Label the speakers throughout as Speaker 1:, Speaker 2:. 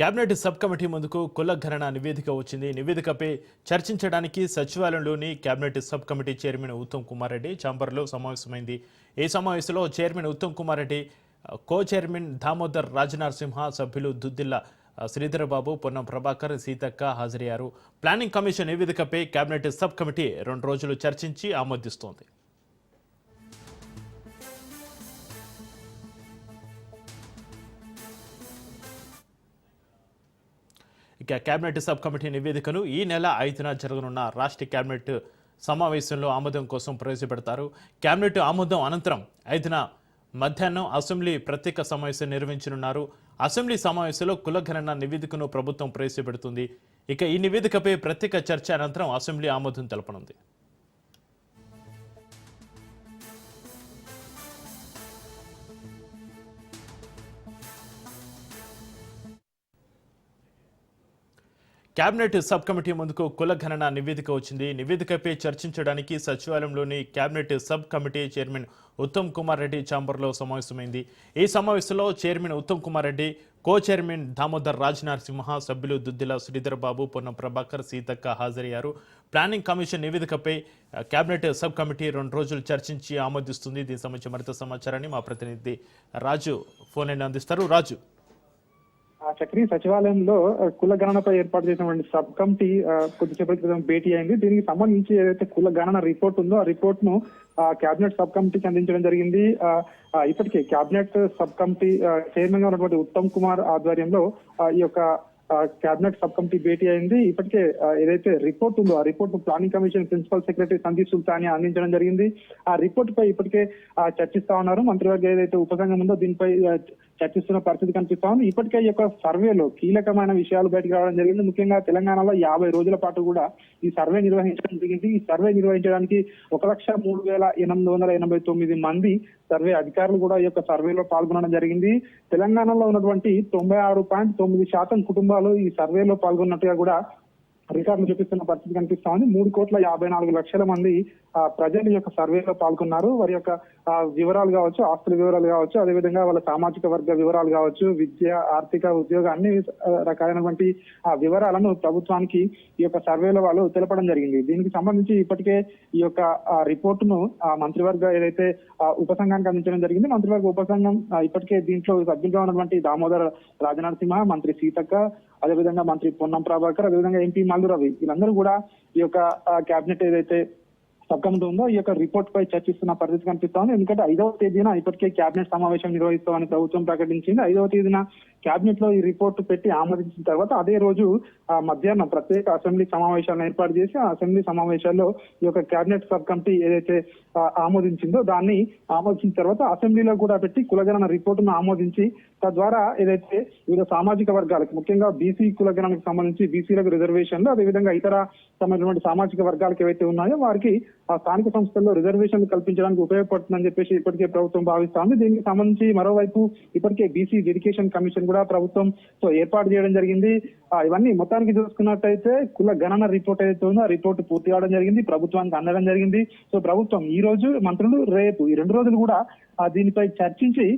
Speaker 1: Cabinet sub committee ముందుకు కుల నివేదిక వచ్చింది. నివేదికపై చర్చించడానికి సచివాలయంలోని cabinet sub committee chairman Uttam Kumar Reddy చాంబర్లో సమావేశమైంది. ఈ సమావేశంలో chairman Uttam Kumar Reddy co chairman Damodar Rajanarasimha సభ్యులు దుద్దిల్ల శ్రీధరబాబు పొన్నం ప్రభాకర్ సీతక్క హాజరయ్యారు. ప్లానింగ్ కమిషన్ నివేదికపై కేబినెట్ సబ్ కమిటీ రెండు రోజులు చర్చించి ఆమోదిస్తోంది. ఇక కేబినెట్ సబ్ కమిటీ నివేదికను ఈ నెల ఐదున జరగనున్న రాష్ట్ర కేబినెట్ సమావేశంలో ఆమోదం కోసం ప్రవేశపెడతారు. కేబినెట్ ఆమోదం అనంతరం ఐదున మధ్యాహ్నం అసెంబ్లీ ప్రత్యేక సమావేశం నిర్వహించనున్నారు. అసెంబ్లీ సమావేశంలో కులగణన నివేదికను ప్రభుత్వం ప్రవేశపెడుతుంది. ఇక ఈ నివేదికపై ప్రత్యేక చర్చ అనంతరం అసెంబ్లీ ఆమోదం తెలపనుంది. కేబినెట్ సబ్ కమిటీ ముందుకు కుల గణన నివేదిక వచ్చింది. నివేదికపై చర్చించడానికి సచివాలయంలోని cabinet sub committee chairman Uttam Kumar Reddy ఛాంబర్లో సమావేశమైంది. ఈ సమావేశంలో chairman Uttam Kumar Reddy co chairman Damodar Raj Narasimha సభ్యులు దుద్దిల శ్రీధర్ బాబు పొన్నం ప్రభాకర్ సీతక్క హాజరయ్యారు. ప్లానింగ్ కమిషన్ నివేదికపై కేబినెట్ సబ్ కమిటీ రెండు రోజులు చర్చించి ఆమోదిస్తుంది. దీనికి సంబంధించి మరింత సమాచారాన్ని మా ప్రతినిధి రాజు ఫోన్ అందిస్తారు. రాజు.
Speaker 2: చక్రీ సచివాలయంలో కుల గణనపై ఏర్పాటు చేసినటువంటి సబ్ కమిటీ కొద్దిసేపటి క్రితం భేటీ అయింది. దీనికి సంబంధించి ఏదైతే కుల గణన రిపోర్ట్ ఉందో ఆ రిపోర్ట్ను కేబినెట్ సబ్ కమిటీకి అందించడం జరిగింది. ఇప్పటికే కేబినెట్ సబ్ కమిటీ చైర్మన్గా ఉన్నటువంటి ఉత్తమ్ కుమార్ ఆధ్వర్యంలో ఈ యొక్క కేబినెట్ సబ్ కమిటీ భేటీ అయింది. ఇప్పటికే ఏదైతే రిపోర్ట్ ఉందో ఆ report planning commission principal secretary Sandeep Sultania అందించడం జరిగింది. ఆ రిపోర్ట్ పై ఇప్పటికే చర్చిస్తా ఉన్నారు. మంత్రివర్గ ఏదైతే ఉపసంఘం ఉందో దీనిపై చర్చిస్తున్న పరిస్థితి కనిపిస్తా ఉంది ఇప్పటికే ఈ యొక్క సర్వేలో కీలకమైన విషయాలు బయటకు రావడం జరిగింది. ముఖ్యంగా తెలంగాణలో యాభై రోజుల పాటు కూడా ఈ సర్వే నిర్వహించడం జరిగింది. ఈ సర్వే నిర్వహించడానికి ఒక లక్ష మూడు వేల ఎనిమిది వందల ఎనభై తొమ్మిది మంది సర్వే అధికారులు కూడా ఈ యొక్క సర్వేలో పాల్గొనడం జరిగింది. తెలంగాణలో ఉన్నటువంటి తొంభై ఆరు పాయింట్ తొమ్మిది శాతం కుటుంబాలు ఈ సర్వేలో పాల్గొన్నట్టుగా కూడా రికార్డులు చూపిస్తున్న పరిస్థితి కనిపిస్తా ఉంది మూడు కోట్ల యాభై నాలుగు లక్షల మంది ఆ, ప్రజలు ఈ యొక్క సర్వేలో పాల్గొన్నారు. వారి యొక్క వివరాలు కావచ్చు ఆస్తుల వివరాలు కావచ్చు అదేవిధంగా వాళ్ళ సామాజిక వర్గ వివరాలు కావచ్చు విద్య ఆర్థిక ఉద్యోగ అన్ని రకాలైనటువంటి ఆ వివరాలను ప్రభుత్వానికి ఈ యొక్క సర్వేలో వాళ్ళు తెలపడం జరిగింది. దీనికి సంబంధించి ఇప్పటికే ఈ యొక్క రిపోర్ట్ను ఆ, మంత్రివర్గ ఏదైతే ఆ, ఉపసంఘానికి అందించడం జరిగింది మంత్రివర్గ ఉపసంఘం ఇప్పటికే దీంట్లో సభ్యులుగా ఉన్నటువంటి దామోదర రాజనరసింహ మంత్రి సీతక్క అదేవిధంగా మంత్రి పొన్నం ప్రభాకర్ అదేవిధంగా ఎంపీ మల్లు రవి వీళ్ళందరూ కూడా ఈ యొక్క కేబినెట్ ఏదైతే సబ్ ఉందో ఈ యొక్క రిపోర్ట్ పై చర్చిస్తున్న పరిస్థితి కనిపిస్తోంది. ఎందుకంటే ఐదవ తేదీన ఇప్పటికే కేబినెట్ సమావేశం నిర్వహిస్తామని ప్రభుత్వం ప్రకటించింది. ఐదవ తేదీన కేబినెట్లో ఈ రిపోర్ట్ పెట్టి ఆమోదించిన తర్వాత అదే రోజు ఆ, మధ్యాహ్నం ప్రత్యేక అసెంబ్లీ సమావేశాలను ఏర్పాటు చేసి ఆ అసెంబ్లీ సమావేశాల్లో ఈ యొక్క కేబినెట్ సబ్ కమిటీ ఏదైతే ఆమోదించిందో దాన్ని ఆమోదించిన తర్వాత అసెంబ్లీలో కూడా పెట్టి కులగణన రిపోర్టును ఆమోదించి తద్వారా ఏదైతే వివిధ సామాజిక వర్గాలకు ముఖ్యంగా బీసీ కులగణనకు సంబంధించి బీసీలకు రిజర్వేషన్లు అదేవిధంగా ఇతర సంబంధించినటువంటి సామాజిక వర్గాలకు ఏవైతే ఉన్నాయో వారికి ఆ స్థానిక సంస్థల్లో రిజర్వేషన్ కల్పించడానికి ఉపయోగపడుతుందని చెప్పేసి ఇప్పటికే ప్రభుత్వం భావిస్తోంది. దీనికి సంబంధించి మరోవైపు ఇప్పటికే బీసీ డెడికేషన్ కమిషన్ కూడా ప్రభుత్వం సో ఏర్పాటు చేయడం జరిగింది. ఇవన్నీ మొత్తానికి చూసుకున్నట్టయితే కుల గణన రిపోర్ట్ ఏదైతే ఉందో ఆ రిపోర్ట్ పూర్తి కావడం జరిగింది. ప్రభుత్వానికి అందడం జరిగింది. సో ప్రభుత్వం ఈ రోజు మంత్రులు రేపు ఈ రెండు రోజులు కూడా దీనిపై చర్చించి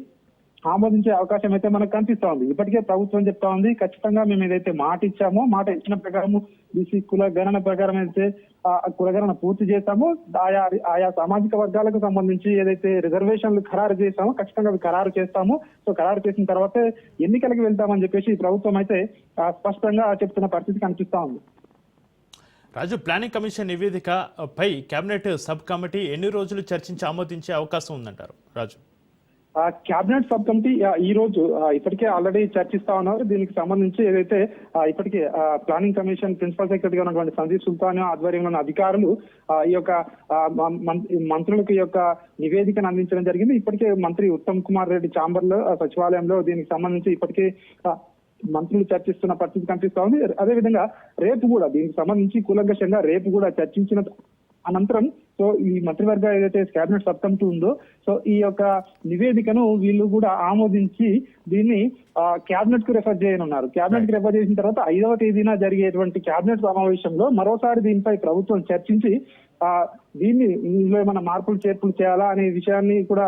Speaker 2: ఆమోదించే అవకాశం అయితే మనకు కనిపిస్తా ఉంది ఇప్పటికే ప్రభుత్వం చెప్తా ఉంది. ఖచ్చితంగా మేము ఏదైతే మాట ఇచ్చామో మాట ఇచ్చిన ప్రకారం బీసీ కుల గణన ప్రకారం అయితే కులగణన పూర్తి చేస్తామో. ఆయా ఆయా సామాజిక వర్గాలకు సంబంధించి ఏదైతే రిజర్వేషన్లు ఖరారు చేస్తామో ఖచ్చితంగా అవి ఖరారు చేస్తాము. సో ఖరారు చేసిన తర్వాతే ఎన్నికలకు వెళ్తామని చెప్పేసి ప్రభుత్వం అయితే స్పష్టంగా చెప్తున్న పరిస్థితి కనిపిస్తా ఉంది.
Speaker 1: రాజు ప్లానింగ్ కమిషన్ నివేదిక పై కేబినెట్ సబ్ కమిటీ ఎన్ని రోజులు చర్చించి ఆమోదించే అవకాశం ఉందంటారు? రాజు.
Speaker 2: ఆ సబ్ కమిటీ ఈ రోజు ఇప్పటికే ఆల్రెడీ చర్చిస్తా ఉన్నారు. దీనికి సంబంధించి ఏదైతే ఇప్పటికే ప్లానింగ్ కమిషన్ ప్రిన్సిపల్ సెక్రటరీగా ఉన్నటువంటి సందీప్ సుల్తాన్ ఆధ్వర్యంలో అధికారులు ఈ యొక్క మంత్రులకు ఈ యొక్క నివేదికను అందించడం జరిగింది. ఇప్పటికే మంత్రి ఉత్తమ్ కుమార్ రెడ్డి చాంబర్లో సచివాలయంలో దీనికి సంబంధించి ఇప్పటికే మంత్రులు చర్చిస్తున్న పరిస్థితి కనిపిస్తా ఉంది. అదేవిధంగా రేపు కూడా దీనికి సంబంధించి కూలంకషంగా రేపు కూడా చర్చించిన అనంతరం సో ఈ మంత్రివర్గ ఏదైతే కేబినెట్ సబ్ కమిటీ ఉందో సో ఈ యొక్క నివేదికను వీళ్ళు కూడా ఆమోదించి దీన్ని కేబినెట్కు రెఫర్ చేయనున్నారు. కేబినెట్కి రెఫర్ చేసిన తర్వాత ఐదవ తేదీన జరిగేటువంటి కేబినెట్ సమావేశంలో మరోసారి దీనిపై ప్రభుత్వం చర్చించి దీన్ని ఇందులో ఏమైనా మార్పులు చేర్పులు చేయాలా అనే విషయాన్ని కూడా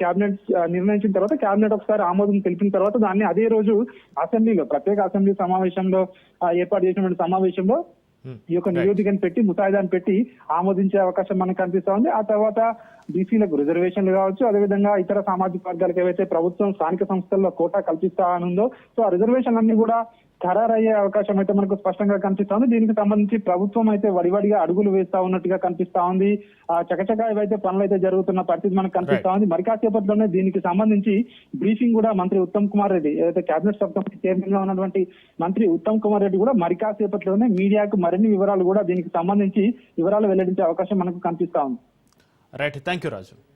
Speaker 2: కేబినెట్ నిర్ణయించిన తర్వాత కేబినెట్ ఒకసారి ఆమోదం తెలిపిన తర్వాత దాన్ని అదే రోజు అసెంబ్లీలో ప్రత్యేక అసెంబ్లీ సమావేశంలో ఏర్పాటు చేసినటువంటి సమావేశంలో ఈ యొక్క నివేదికను పెట్టి ముసాయిదాన్ని పెట్టి ఆమోదించే అవకాశం మనకు కనిపిస్తా ఉంది ఆ తర్వాత బీసీలకు రిజర్వేషన్లు కావచ్చు అదేవిధంగా ఇతర సామాజిక వర్గాలకు ఏవైతే ప్రభుత్వం స్థానిక సంస్థల్లో కోటా కల్పిస్తా అనుందో సో ఆ రిజర్వేషన్ అన్ని కూడా ఖరారయ్యే అవకాశం అయితే మనకు స్పష్టంగా కనిపిస్తా ఉంది దీనికి సంబంధించి ప్రభుత్వం అయితే వడివడిగా అడుగులు వేస్తా ఉన్నట్టుగా కనిపిస్తా ఉంది. ఆ చకచకా ఏవైతే పనులు అయితే జరుగుతున్న పరిస్థితి మనకు కనిపిస్తా ఉంది. మరి కాసేపట్లోనే దీనికి సంబంధించి బ్రీఫింగ్ కూడా మంత్రి ఉత్తమ్ కుమార్ రెడ్డి ఏదైతే కేబినెట్ సబ్ కమిటీ చైర్మన్గా ఉన్నటువంటి మంత్రి ఉత్తమ్ కుమార్ రెడ్డి కూడా మరి కాసేపట్లోనే మీడియాకు మరిన్ని వివరాలు కూడా దీనికి సంబంధించి వివరాలు వెల్లడించే అవకాశం మనకు కనిపిస్తా ఉంది.
Speaker 1: Right thank you Raju